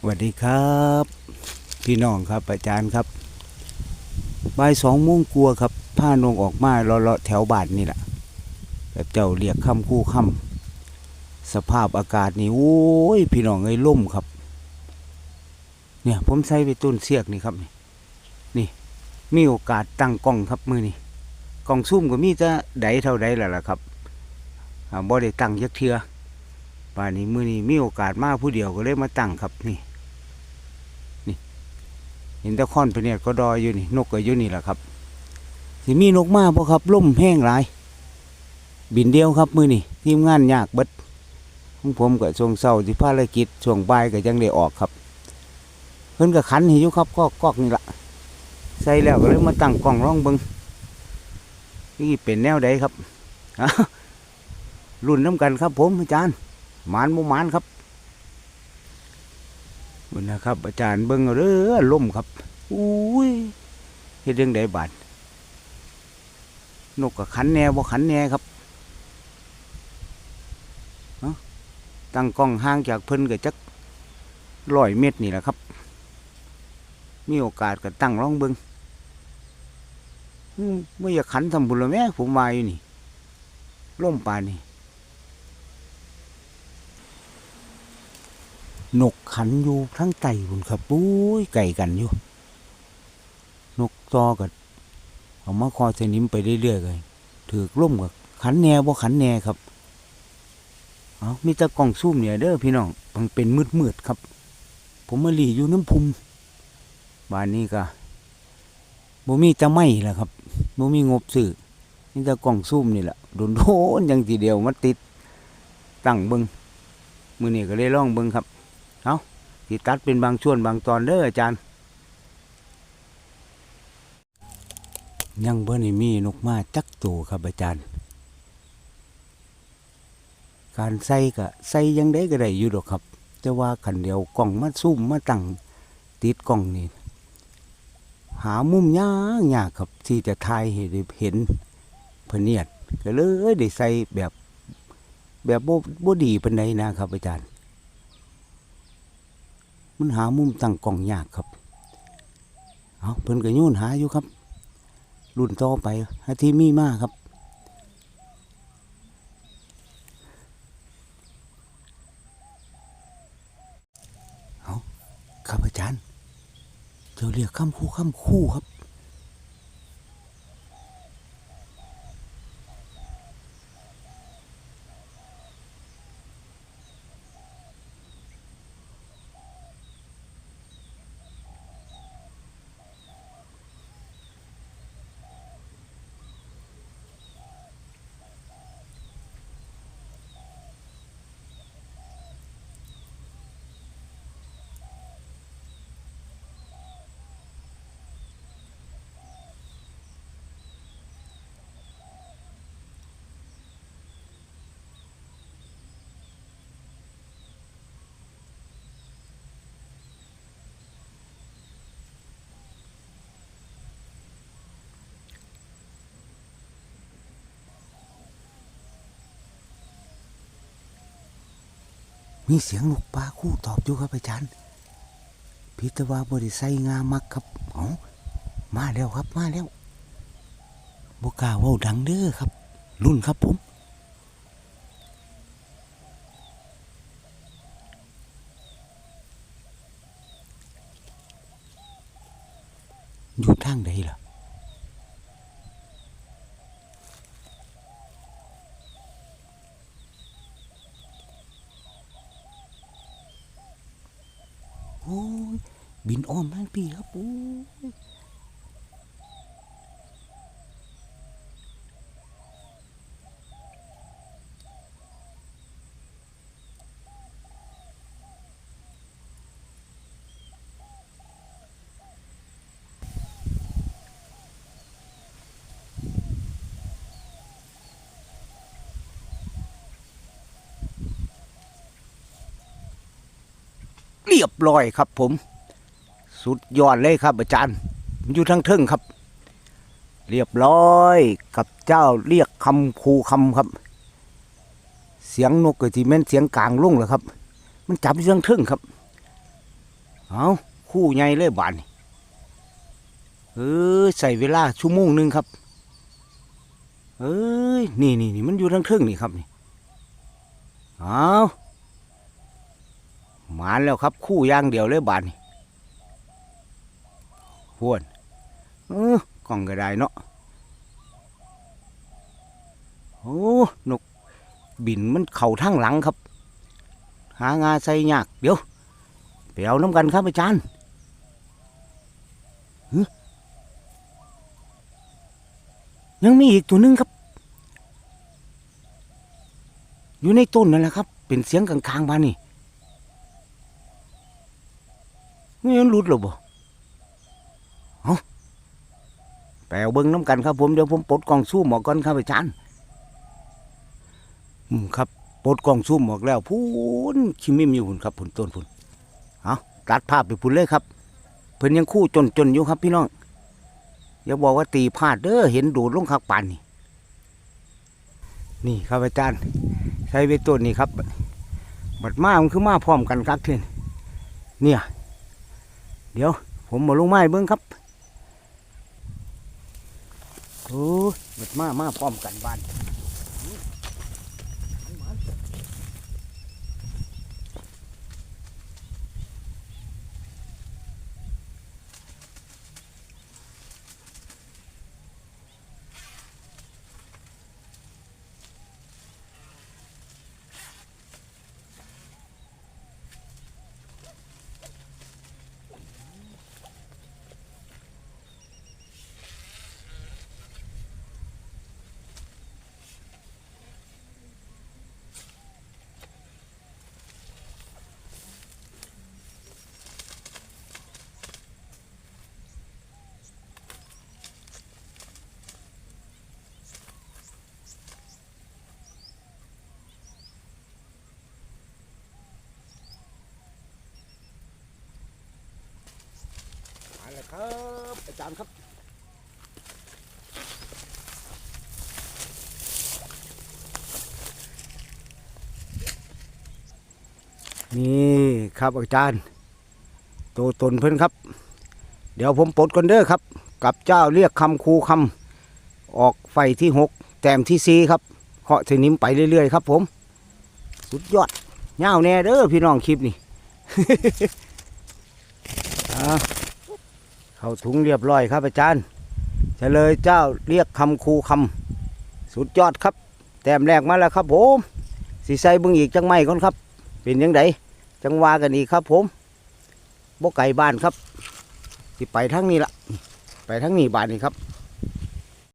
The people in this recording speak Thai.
สวัสดีครับ พี่น้องครับอาจารย์ครับบ่ายสองโมงกลัวครับผ้านงออกมาเลาะแถวบ้านนี่แหละแบบเจ้าเรียกคำคู่คำสภาพอากาศนี่โอ้ย พี่น้องเอ้ยล่มครับ เนี่ยผมใส่ไปต้นเสียกนี่ครับนี่นี่ มีโอกาสตั้งกล้องครับมือนี่กล้องซุ่มก็มีแต่ใดเท่าใดแหละล่ะครับอ่าบ่ได้ตั้งยักเทือป่านนี้มือนี้มีโอกาสมาผู้เดียวก็เลยมาตั้งครับนี่ เห็นต่คอนไปเนี่ยก็ดอยอยู่นี่นกก็อยู่นี่แหละครับสิมีนกมาบ่ครับล่มแห้งหลาย บินเดียวครับมือนี่ทีมงานยากเบิดของผมก็ช่วงเศร้าที่ภารกิจช่วงบ่ายก็ยังได้ออกครับ เพิ่นก็ขันห้อยู่ครับก็กอกนี่ละใส่แล้วก็เลยมาตั้งกล้องร่องเบิงนี่เป็นแนวใดครับรุ่นน้ำกันครับผมอาจารย์หมานบ่หมานครับ มันนะครับ อาจารย์เบิ้งเอาเด้อล่มครับอุ้ยเฮ็ดเรื่องใดบาดนกกับขันแน่บ่ขันแน่ครับตั้งกล้องห่างจากเพิ่นก็จักร้อยเมตรนี่แหละครับ มีโอกาสก็ตั้งลองเบิ้งไม่อยากขันทำบุญละแม่ผมว่าอยู่นี่ล่มป่าน นกขันอยู่ทั้งไต่บุญครับปุ้ยไก่กันอยู่ นกตอกับเอามาคอยสนิมไปเรื่อยๆเลยถือกล่มกับขันแหน่บ่ขันแหน่ครับเอามีตะกล่องซุ่มเนี่ยเด้อพี่น้องมันเป็นมืดๆครับ ผมมาหลีอยู่น้ำพุมบ้านนี้ก็บ่มีจะไม่ละครับบ่มีงบซื้อนี่ตะกล่องซุ่มนี่แหละโดนโดนๆอยังทีเดียวมาติดตั้งเบิงมือนี่ก็เลยล่องเบิงครับ ที่ตัดเป็นบางช่วงบางตอนเด้ออาจารย์ ยังเบ่นี่มีนกมาจักตัวครับอาจารย์ การใส่ก็ใส่ยังได้ก็ได้อยู่ดอกครับ แต่ว่าขันเดียวกล่องมาซุ่มมาตั้งติดกล่องนี่หามุมยากยากครับที่จะถ่ายให้ได้เห็นพเนียดก็เลยได้ใส่แบบแบบบ่บ่ดีปานใดนะครับอาจารย์ มันหามุมตั้งกล่องยากครับ เอาเพิ่นก็โยนหาอยู่ครับ รุ่นต่อไปอาที่มีมากครับ เอาครับอาจารย์ เจ้าเรียกคำคู่คำคู่ครับ มีเสียงนกปลาคู่ตอบอยู่ครับอาจารย์พิตว่าบริไซงามักครับอ๋อมาแล้วครับมาแล้วบกาว่าดังเด้อครับ รุ่นครับผมอยู่ทางใดล่ะ โอ้ย บินอ้อมทั้งปีครับโอ้ยเรียบร้อยครับผม สุดยอดเลยครับ อาจารย์ อยู่ทั้งเทิงครับ เรียบร้อยกับเจ้าเรียกคำคูคำครับ เสียงนกก็ที่แม่นเสียงกลางลุ่งเหรอครับ มันจับอยู่ทั้งเทิงครับ เอาคู่ใหญ่เลยบานเออใส่เวลาชั่วโมงหนึ่งครับ เอ้ยนี่นี่นี่มันอยู่ทั้งเทิงนี่ครับนี่เอามาแล้วครับคู่ย่างเดียวเลยบานนี่ หวนเออกล้องก็ได้เนาะโอ้นกบินมันเข่าทั้งหลังครับ หางาใส่ยากเดี๋ยวไปเอาน้ำกันครับอาจารย์ยังมีอีกตัวหนึงครับ อยู่ในต้นนั่นแหละครับ เป็นเสียงกลางๆบ้านนี่นี่มันหลุดหรอบ่ เอาไปเอาเบิ้งน้ำกันครับผมเดี๋ยวผมปลดกล่องสู้หมอกก่อนครับอาจารย์อืมครับปลดกล่องซูมอกแล้วพูนคิมิมอยู่พุ่นครับพุ่นต้นพุ่นเอาตัดภาพไปพุ่นเลยครับ เพิ่นยังคู่จนจนอยู่ครับพี่น้องอย่าบอกว่าตีพลาดเด้อเห็นโดดลงคักปานนี่นี่ครับอาจารย์ ใช้เวทต้นนี่ครับ บัดมามันคือมาพร้อมกันครับเพื่อนเนี่ย เดี๋ยว ผมมาลงไม้เบิ้งครับ โอ้ยบัดมามาพร้อมกันบ้าน มาแล้ว อาจารย์ครับนี่ครับอาจารย์ตัวตนเพิ่นครับ เดี๋ยวผมปลดก่อนเด้อครับ กับเจ้าเรียกคำคูคำออกไฟที่หกแต้มที่สี่ครับเคาะเทนิมไปเรื่อยๆครับ ผม สุดยอดเงาวแน่เด้อพี่น้องคลิปนี่ อ่า เข้าถุงเรียบร้อยครับอาจารย์เฉลยเจ้าเรียกคำคูคำสุดยอดครับ แต้มแรกมาแล้วครับผมสีใสบึงอีกจังไม่ก่อนครับ เป็นยังไงจังว่ากันอีกครับ ผมบกไก่บ้านครับที่ไปทั้งนี้ละไปทั้งนี้บ้านนี่ครับ